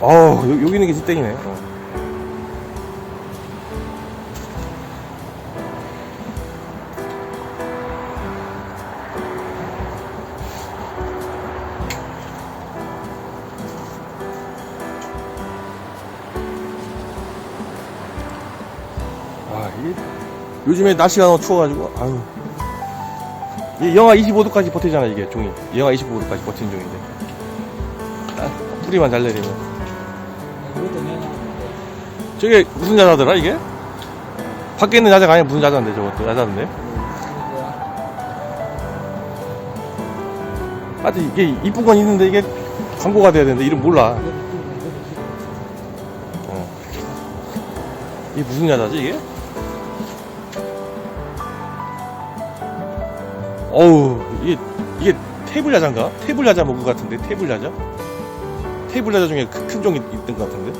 어우, 여- 여기 있는 게 진짜 땡이네. 어. 아, 이게 요즘에 날씨가 너무 추워가지고, 아유. 이 영하 25도까지 버티잖아, 이게 종이. 영하 25도까지 버티는 종인데. 아, 뿌리만 잘 내리면. 저게 무슨 야자더라, 이게? 밖에 있는 야자가 아니라 무슨 야자인데, 저것도 야자인데? 하여튼 이게 이쁜 건 있는데, 이게 광고가 돼야 되는데, 이름 몰라. 어. 이게 무슨 야자지, 이게? 어우, 이게, 이게 테이블 야자인가? 테이블 야자 먹은 것 같은데, 테이블 야자? 테이블 야자 중에 큰, 큰 종이 있던 것 같은데?